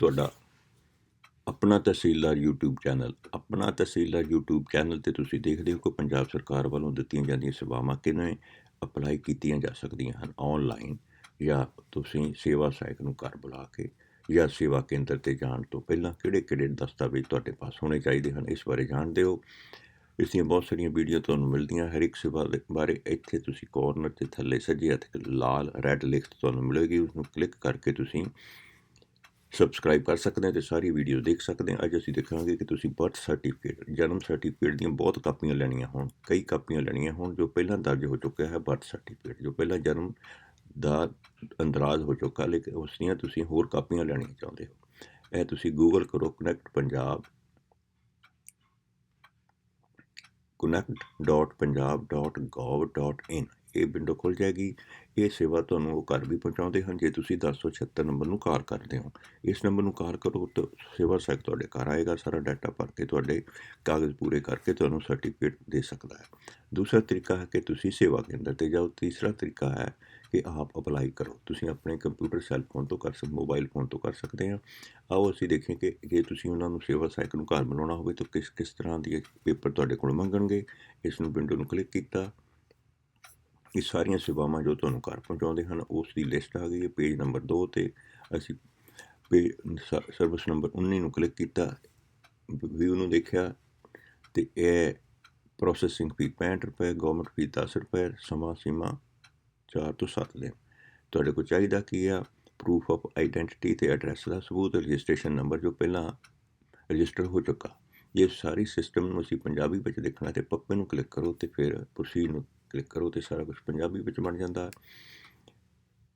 ਤੁਹਾਡਾ ਆਪਣਾ ਤਹਿਸੀਲਦਾਰ YouTube channel, ਆਪਣਾ ਤਹਿਸੀਲਦਾਰ YouTube ਚੈਨਲ ਤੇ ਤੁਸੀਂ ਦੇਖਦੇ ਹੋ ਕਿ ਪੰਜਾਬ ਸਰਕਾਰ ਵੱਲੋਂ ਦਿੱਤੀਆਂ ਜਾਂਦੀਆਂ ਸੇਵਾਵਾਂ ਕਿਵੇਂ ਅਪਲਾਈ ਕੀਤੀਆਂ ਜਾ ਸਕਦੀਆਂ ਹਨ ਆਨਲਾਈਨ ਜਾਂ ਤੁਸੀਂ ਸੇਵਾ ਸਹਾਇਕ ਨੂੰ ਘਰ ਬੁਲਾ ਕੇ ਜਾਂ ਸੇਵਾ ਕੇਂਦਰ ਤੇ ਜਾਣ ਤੋਂ ਪਹਿਲਾਂ ਕਿਹੜੇ-ਕਿਹੜੇ ਦਸਤਾਵੇਜ਼ ਤੁਹਾਡੇ ਪਾਸ ਹੋਣੇ ਚਾਹੀਦੇ ਹਨ, ਇਸ ਬਾਰੇ ਜਾਣਦੇ ਹੋ। ਇਸ ਦੀਆਂ ਬਹੁਤ ਸਾਰੀਆਂ ਵੀਡੀਓ ਤੁਹਾਨੂੰ ਮਿਲਦੀਆਂ, ਹਰ ਇੱਕ ਸੇਵਾ ਬਾਰੇ ਇੱਥੇ ਤੁਸੀਂ ਕਾਰਨਰ ਤੇ ਥੱਲੇ ਸੱਜੇ ਹੱਥ ਲਾਲ ਰੈੱਡ ਲਿਖਤ ਤੁਹਾਨੂੰ ਮਿਲੇਗੀ ਉਸ ਨੂੰ ਕਲਿੱਕ ਕਰਕੇ ਤੁਸੀਂ ਸਬਸਕ੍ਰਾਈਬ ਕਰ ਸਕਦੇ ਹੋ ਤੇ ਸਾਰੀ ਵੀਡੀਓ ਦੇਖ ਸਕਦੇ ਹੋ। ਅੱਜ ਅਸੀਂ ਦੇਖਾਂਗੇ ਕਿ ਤੁਸੀਂ ਬਰਥ ਸਰਟੀਫਿਕੇਟ ਜਨਮ ਸਰਟੀਫਿਕੇਟ ਦੀਆਂ ਬਹੁਤ ਕਾਪੀਆਂ ਲੈਣੀਆਂ ਹੋਣ। ਕਈ ਕਾਪੀਆਂ ਲੈਣੀਆਂ ਹੋਣ ਜੋ ਪਹਿਲਾਂ ਦਰਜ ਹੋ ਚੁੱਕਿਆ ਹੈ ਬਰਥ ਸਰਟੀਫਿਕੇਟ ਜੋ ਪਹਿਲਾਂ ਜਨਮ ਦਾ ਅੰਦਰਾਜ਼ ਹੋ ਚੁੱਕਾ, ਲੇਕਿਨ ਉਸ ਦੀਆਂ ਤੁਸੀਂ ਹੋਰ ਕਾਪੀਆਂ ਲੈਣੀਆਂ ਚਾਹੁੰਦੇ ਹੋ। ਇਹ ਤੁਸੀਂ ਗੂਗਲ ਕਰੋ ਕਨੈਕਟ ਪੰਜਾਬ connect.punjab.gov.in ਇਹ ਵਿੰਡੋ ਖੁੱਲ ਜਾਏਗੀ। ਇਹ ਸੇਵਾ ਤੁਹਾਨੂੰ ਉਹ ਘਰ ਵੀ ਪਹੁੰਚਾਉਂਦੇ ਹਨ। ਜੇ ਤੁਸੀਂ 1076 ਨੰਬਰ ਨੂੰ ਕਾਲ ਕਰਦੇ ਹੋ, ਇਸ ਨੰਬਰ ਨੂੰ ਕਾਲ ਕਰੋ ਤਾਂ ਸੇਵਾ ਸਹਾਇਕ ਤੁਹਾਡੇ ਘਰ ਆਏਗਾ। ਸਾਰਾ ਡਾਟਾ ਭਰ ਕੇ ਤੁਹਾਡੇ ਕਾਗਜ਼ ਪੂਰੇ ਕਰਕੇ ਤੁਹਾਨੂੰ ਸਰਟੀਫਿਕੇਟ ਦੇ ਸਕਦਾ ਹੈ। ਦੂਸਰਾ ਤਰੀਕਾ ਹੈ ਕਿ ਤੁਸੀਂ ਸੇਵਾ ਕੇਂਦਰ ਤੇ ਜਾਓ। ਤੀਸਰਾ ਤਰੀਕਾ ਹੈ ਕਿ ਆਪ ਅਪਲਾਈ ਕਰੋ। ਤੁਸੀਂ ਆਪਣੇ ਕੰਪਿਊਟਰ ਸੈੱਲ ਫੋਨ ਤੋਂ ਕਰ ਸਕਦੇ ਮੋਬਾਈਲ ਫੋਨ ਤੋਂ ਕਰ ਸਕਦੇ ਆ ਆਓ ਅਸੀਂ ਦੇਖੀਏ ਕਿ ਜੇ ਤੁਸੀਂ ਉਹਨਾਂ ਨੂੰ ਸੇਵਾ ਸਹਾਇਕ ਨੂੰ ਘਰ ਬਣਾਉਣਾ ਹੋਵੇ ਤਾਂ ਕਿਸ ਕਿਸ ਤਰ੍ਹਾਂ ਦੀ ਪੇਪਰ ਤੁਹਾਡੇ ਕੋਲ ਮੰਗਣਗੇ। ਇਸ ਨੂੰ ਵਿੰਡੋ ਨੂੰ ਕਲਿੱਕ ਕੀਤਾ। ਇਹ ਸਾਰੀਆਂ ਸੇਵਾਵਾਂ ਜੋ ਤੁਹਾਨੂੰ ਘਰ ਪਹੁੰਚਾਉਂਦੇ ਹਨ ਉਸ ਦੀ ਲਿਸਟ ਆ ਗਈ ਹੈ ਪੇਜ ਨੰਬਰ 2 ਤੇ ਅਸੀਂ ਪੇਜ ਸਰਵਿਸ ਨੰਬਰ 19 ਨੂੰ ਕਲਿੱਕ ਕੀਤਾ ਵਿਊ ਨੂੰ ਦੇਖਿਆ ਤੇ ਇਹ ਪ੍ਰੋਸੈਸਿੰਗ ਫੀ 65 ਰੁਪਏ ਗਵਰਨਮੈਂਟ ਫੀ 10 ਰੁਪਏ, ਸਮਾਂ ਸੀਮਾ 4 ਤੋਂ 7 ਦਿਨ। ਤੁਹਾਡੇ ਕੋਲ ਚਾਹੀਦਾ ਕੀ ਆ? ਪ੍ਰੂਫ ਆਫ ਆਇਡੈਂਟੀਟੀ ਤੇ ਐਡਰੈਸ ਦਾ ਸਬੂਤ ਰਜਿਸਟ੍ਰੇਸ਼ਨ ਨੰਬਰ ਜੋ ਪਹਿਲਾਂ ਰਜਿਸਟਰ ਹੋ ਚੁੱਕਾ। ਇਹ ਸਾਰੀ ਸਿਸਟਮ ਨੂੰ ਅਸੀਂ ਪੰਜਾਬੀ ਵਿੱਚ ਦੇਖਣਾ ਤੇ ਪੱਪੇ ਨੂੰ ਕਲਿੱਕ ਕਰੋ ਤੇ ਫਿਰ ਪ੍ਰੋਸੀਡ ਨੂੰ ਕਲਿੱਕ ਕਰੋ ਤੇ ਸਾਰਾ ਕੁਝ ਪੰਜਾਬੀ ਵਿੱਚ ਬਣ ਜਾਂਦਾ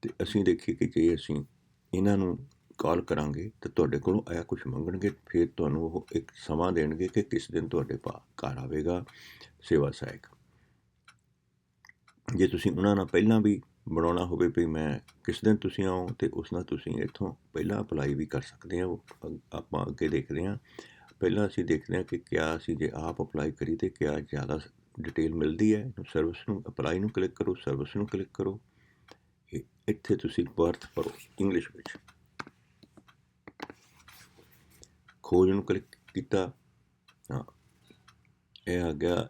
ਤੇ ਅਸੀਂ ਦੇਖੀਏ ਕਿ ਜੇ ਅਸੀਂ ਇਹਨਾਂ ਨੂੰ ਕਾਲ ਕਰਾਂਗੇ ਤਾਂ ਤੁਹਾਡੇ ਕੋਲੋਂ ਆਇਆ ਕੁਝ ਮੰਗਣਗੇ, ਫਿਰ ਤੁਹਾਨੂੰ ਉਹ ਇੱਕ ਸਮਾਂ ਦੇਣਗੇ ਕਿ ਕਿਸ ਦਿਨ ਤੁਹਾਡੇ ਪਾ ਘਰ ਆਵੇਗਾ, ਸੇਵਾ ਸਹਾਇਕ। ਜੇ ਤੁਸੀਂ ਉਹਨਾਂ ਨਾਲ ਪਹਿਲਾਂ ਵੀ ਬਣਾਉਣਾ ਹੋਵੇ ਵੀ ਮੈਂ ਕਿਸ ਦਿਨ ਤੁਸੀਂ ਆਓ ਤੇ ਉਸ ਨਾਲ ਤੁਸੀਂ ਇੱਥੋਂ ਪਹਿਲਾਂ ਅਪਲਾਈ ਵੀ ਕਰ ਸਕਦੇ ਆ ਆਪਾਂ ਅੱਗੇ ਦੇਖਦੇ ਹਾਂ। ਪਹਿਲਾਂ ਅਸੀਂ ਦੇਖਦੇ ਹਾਂ ਕਿ ਕਿਆ ਅਸੀਂ ਜੇ ਆਪ ਅਪਲਾਈ ਕਰੀ ਤੇ ਕਿਆ ਜ਼ਿਆਦਾ ਡਿਟੇਲ ਮਿਲਦੀ ਹੈ ਸਰਵਿਸ ਨੂੰ ਅਪਲਾਈ ਨੂੰ ਕਲਿੱਕ ਕਰੋ ਸਰਵਿਸ ਨੂੰ ਕਲਿੱਕ ਕਰੋ ਇੱਥੇ ਤੁਸੀਂ ਬਰਥ ਭਰੋ ਇੰਗਲਿਸ਼ ਵਿੱਚ। ਖੋਜ ਨੂੰ ਕਲਿੱਕ ਕੀਤਾ, ਹਾਂ, ਇਹ ਆ ਗਿਆ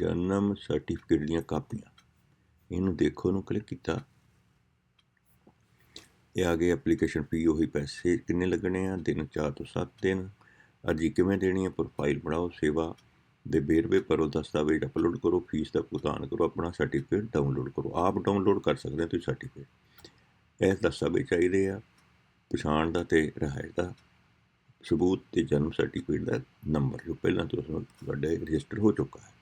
ਜਨਮ ਸਰਟੀਫਿਕੇਟ ਦੀਆਂ ਕਾਪੀਆਂ। ਇਹਨੂੰ ਦੇਖੋ ਨੂੰ ਕਲਿੱਕ ਕੀਤਾ। ਇਹ ਆ ਗਈ ਐਪਲੀਕੇਸ਼ਨ ਫੀ ਉਹੀ ਪੈਸੇ ਕਿੰਨੇ ਲੱਗਣੇ ਆ? ਦਿਨ 4 ਤੋਂ 7 ਦਿਨ। ਅਰਜੀ ਕਿਵੇਂ ਦੇਣੀ ਹੈ? ਪ੍ਰੋਫਾਈਲ ਬਣਾਓ, ਸੇਵਾ। ਦੇ ਵੇਰਵੇ ਭਰੋ, ਦਸਤਾਵੇਜ਼ ਅਪਲੋਡ ਕਰੋ ਫੀਸ ਦਾ ਭੁਗਤਾਨ ਕਰੋ, ਆਪਣਾ ਸਰਟੀਫਿਕੇਟ ਡਾਊਨਲੋਡ ਕਰੋ। ਆਪ ਡਾਊਨਲੋਡ ਕਰ ਸਕਦੇ ਹੋ ਤੁਸੀਂ ਸਰਟੀਫਿਕੇਟ ਇਹ ਦਸਤਾਵੇਜ਼ ਚਾਹੀਦੇ ਆ, ਪਛਾਣ ਦਾ ਤੇ ਰਿਹਾਇਸ਼ ਦਾ। ਸਬੂਤ ਤੇ ਜਨਮ ਸਰਟੀਫਿਕੇਟ ਦਾ ਨੰਬਰ ਜੋ ਪਹਿਲਾਂ ਤੋਂ ਤੁਹਾਡੇ ਰਜਿਸਟਰ ਹੋ ਚੁੱਕਾ ਹੈ।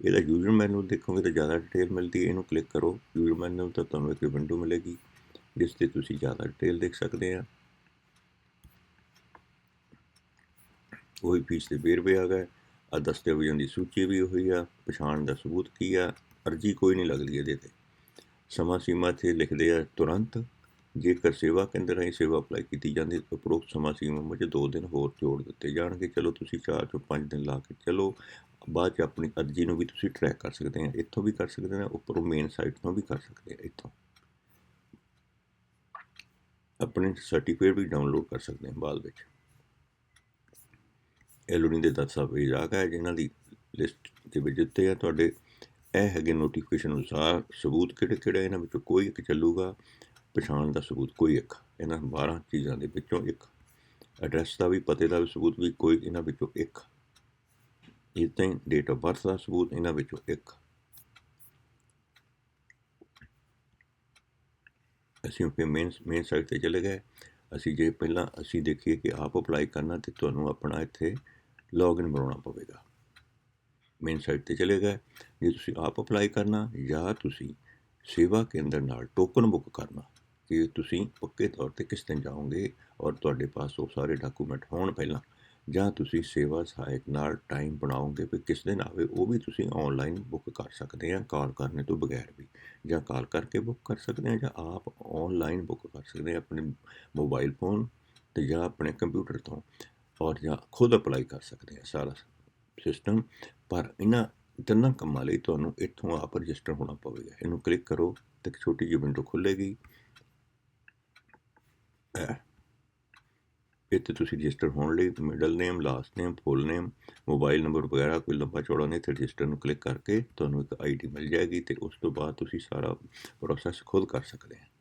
ਇਹਦਾ ਯੂਜ਼ਰ ਮੈਨੂਅਲ ਦੇਖੋਗੇ ਤਾਂ ਜ਼ਿਆਦਾ ਡਿਟੇਲ ਮਿਲਦੀ ਹੈ, ਇਹਨੂੰ ਕਲਿੱਕ ਕਰੋ। ਯੂਜ਼ਰ ਮੈਨੂਅਲ ਤਾਂ ਤੁਹਾਨੂੰ ਇੱਕ ਵਿੰਡੋ ਮਿਲੇਗੀ, ਜਿਸ ਤੇ ਤੁਸੀਂ ਜ਼ਿਆਦਾ ਡਿਟੇਲ ਦੇਖ ਸਕਦੇ ਆ। ਉਹੀ ਫੀਸ ਦੇ ਵੇਰਵੇ ਆ ਗਏ। ਆ ਦਸਤਾਵੇਜ਼ਾਂ ਦੀ ਸੂਚੀ ਵੀ ਹੋਈ ਆ, ਪਛਾਣ ਦਾ ਸਬੂਤ ਕੀ ਆ, ਅਰਜੀ ਕੋਈ ਨਹੀਂ ਲੱਗਦੀ ਇਹਦੇ ਤੇ। ਸਮਾਂ ਸੀਮਾ ਤੇ ਲਿਖਦੇ ਆ ਤੁਰੰਤ, ਜੇਕਰ ਸੇਵਾ ਕੇਂਦਰ ਰਾਹੀਂ ਸੇਵਾ ਅਪਲਾਈ ਕੀਤੀ ਜਾਂਦੀ ਤਾਂ ਉਪਰੋਕਤ ਸਮਾਂ ਸੀਮਾ ਵਿੱਚ 2 ਦਿਨ ਹੋਰ ਜੋੜ ਦਿੱਤੇ ਜਾਣਗੇ। ਚਲੋ ਤੁਸੀਂ 4 ਤੋਂ 5 ਦਿਨ ਲਾ ਕੇ ਚਲੋ, ਬਾਅਦ ਚ ਆਪਣੀ ਅਰਜੀ ਨੂੰ ਵੀ ਤੁਸੀਂ ਟਰੈਕ ਕਰ ਸਕਦੇ ਆ, ਇੱਥੋਂ ਵੀ ਕਰ ਸਕਦੇ ਆ, ਉੱਪਰੋਂ ਮੇਨ ਸਾਈਟ ਤੋਂ ਵੀ ਕਰ ਸਕਦੇ ਆ, ਇੱਥੋਂ। ਆਪਣੇ ਸਰਟੀਫਿਕੇਟ ਵੀ ਡਾਊਨਲੋਡ ਕਰ ਸਕਦੇ ਆ ਬਾਅਦ ਵਿੱਚ। ਐਲੋਨੀ ਦੇ ਦਸਤਾਵੇਜ਼ ਆ ਗਏ, ਜਿਨ੍ਹਾਂ ਦੀ ਲਿਸਟ ਦੇ ਵਿੱਚ ਦਿੱਤੇ ਆ। ਤੁਹਾਡੇ ਇਹ ਹੈਗੇ ਨੋਟੀਫਿਕੇਸ਼ਨ ਅਨੁਸਾਰ ਸਬੂਤ ਕਿਹੜੇ ਕਿਹੜੇ ਇਹਨਾਂ ਵਿੱਚੋਂ ਕੋਈ ਇੱਕ ਚੱਲੂਗਾ? ਪਛਾਣ ਦਾ ਸਬੂਤ ਕੋਈ ਇੱਕ। ਇਹਨਾਂ 12 ਚੀਜ਼ਾਂ ਦੇ ਵਿੱਚੋਂ ਇੱਕ। ਐਡਰੈਸ ਦਾ ਵੀ, ਪਤੇ ਦਾ ਵੀ ਸਬੂਤ ਵੀ ਕੋਈ ਇਹਨਾਂ ਵਿੱਚੋਂ ਇੱਕ। ਇਦਾਂ ਹੀ ਡੇਟ ਆਫ ਬਰਥ ਦਾ ਸਬੂਤ ਇਹਨਾਂ ਵਿੱਚੋਂ ਇੱਕ। ਅਸੀਂ ਫਿਰ ਮੇਨ ਮੇਨ ਸਾਈਟ ਤੇ ਚਲੇ ਗਏ। ਅਸੀਂ ਜੇ ਪਹਿਲਾਂ ਅਸੀਂ ਦੇਖੀਏ ਕਿ ਆਪ ਅਪਲਾਈ ਕਰਨਾ ਤੇ ਤੁਹਾਨੂੰ ਆਪਣਾ ਇੱਥੇ ਲੌਗਇਨ ਬਣਾਉਣਾ ਪਵੇਗਾ। ਮੇਨ ਸਾਈਟ ਤੇ ਚਲੇ ਗਏ। ਜੇ ਤੁਸੀਂ ਆਪ ਅਪਲਾਈ ਕਰਨਾ ਜਾਂ ਤੁਸੀਂ ਸੇਵਾ ਕੇਂਦਰ ਨਾਲ ਟੋਕਨ ਬੁੱਕ ਕਰਨਾ, ਕਿ ਤੁਸੀਂ ਪੱਕੇ ਤੌਰ ਤੇ ਕਿਸ ਦਿਨ ਜਾਓਗੇ ਔਰ ਤੁਹਾਡੇ ਪਾਸ ਉਹ ਸਾਰੇ ਡਾਕੂਮੈਂਟ ਹੋਣ ਪਹਿਲਾਂ, ਜਾਂ ਤੁਸੀਂ ਸੇਵਾ ਸਹਾਇਕ ਨਾਲ ਟਾਈਮ ਬਣਾਓਗੇ ਵੀ ਕਿਸ ਦਿਨ ਆਵੇ, ਉਹ ਵੀ ਤੁਸੀਂ ਆਨਲਾਈਨ ਬੁੱਕ ਕਰ ਸਕਦੇ ਆ ਕਾਲ ਕਰਨੇ ਤੋਂ ਬਗੈਰ ਵੀ। ਜਾਂ ਕਾਲ ਕਰਕੇ ਬੁੱਕ ਕਰ ਸਕਦੇ ਆ, ਜਾਂ ਆਪ ਆਨਲਾਈਨ ਬੁੱਕ ਕਰ ਸਕਦੇ ਆ ਆਪਣੇ ਮੋਬਾਈਲ ਫੋਨ ਤੇ ਜਾਂ ਆਪਣੇ ਕੰਪਿਊਟਰ ਤੋਂ। ਔਰ ਜਾਂ ਖੁਦ ਅਪਲਾਈ ਕਰ ਸਕਦੇ ਆ ਸਾਰਾ ਸਿਸਟਮ ਪਰ ਇਹਨਾਂ ਤਿੰਨਾਂ ਕੰਮਾਂ ਲਈ ਤੁਹਾਨੂੰ ਇੱਥੋਂ ਆਪ ਰਜਿਸਟਰ ਹੋਣਾ ਪਵੇਗਾ। ਇਹਨੂੰ ਕਲਿੱਕ ਕਰੋ ਤੇ ਇੱਕ ਛੋਟੀ ਜਿਹੀ ਵਿੰਡੋ ਖੁੱਲੇਗੀ। ਇੱਥੇ ਤੁਸੀਂ ਰਜਿਸਟਰ ਹੋਣ ਲਈ middle name last name full name mobile number ਵਗੈਰਾ ਕੋਈ ਲੰਬਾ ਚੌੜਾ ਨਹੀਂ ਤੇ ਰਜਿਸਟਰ ਨੂੰ ਕਲਿੱਕ ਕਰਕੇ ਤੁਹਾਨੂੰ ਇੱਕ ਆਈਡੀ ਮਿਲ ਜਾਏਗੀ ਤੇ ਉਸ ਤੋਂ ਬਾਅਦ ਤੁਸੀਂ ਸਾਰਾ ਪ੍ਰੋਸੈਸ ਖੁਦ ਕਰ ਸਕਦੇ ਹੋ